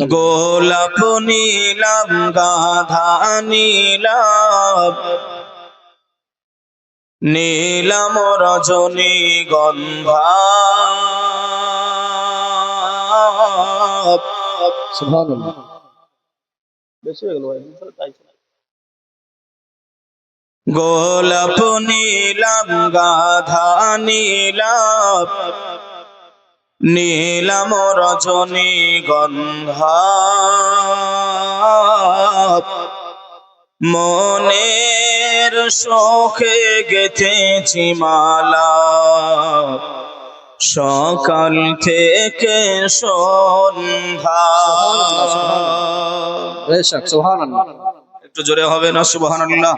গোলাপ নীলাম গাধা নীলাম। নীলাম রজনী গন্ধা। গোলাপ নীলাম গাধা নীলাম। নীলাম রজনী গন্ধা। মনের শোকে গেথেছি মালা। সকাল থেকে সন্ধ্যা। একটু জোরে হবে না সুবহানাল্লাহ।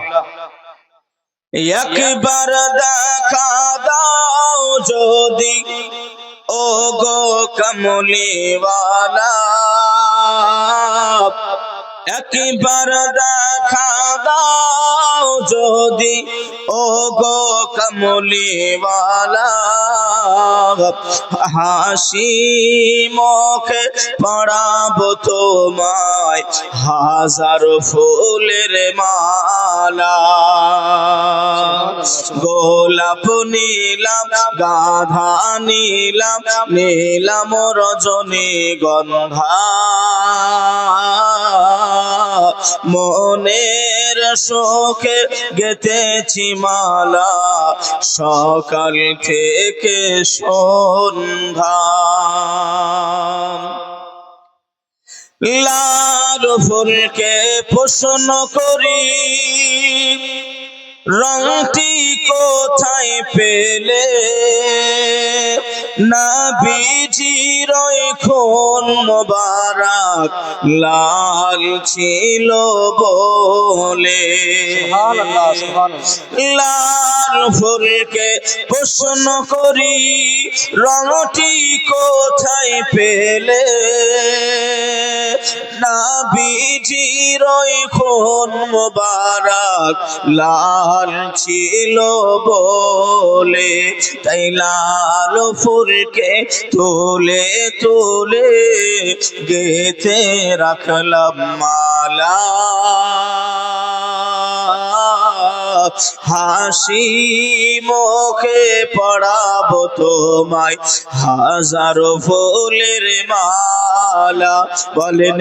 একবার দেখা দাও যদি। গো কমলিওয়ালা। একবার দেখা দাও। যদি ও গো কমলিওয়ালা। হাসি মুখে পড়াবো তোমায়, হাজার ফুলের মালা। গোলাপ নীলাম, গাধা নীলাম নীলাম রজনী গন্ধা। মনের শোকে গেতেছি মালা। সকাল থেকে সন্ধ্যা। লাল ফুলকে প্রশ্ন করি। রংটি কোথায় পেলে? না বিজির খুন মোবারক লাল ছিল বলে। লাল ফুলকে প্রশ্ন করি রঙটি কোথায় পেলে? না বিজির খুন মুবারক লাল ছিল বলে, তাই লাল ফুলকে তুলে তুলে গেতে রাখলাম মালা। হাসি মুখে পড়াবো তোমায়। হাজারো ফুলের মালা বলেন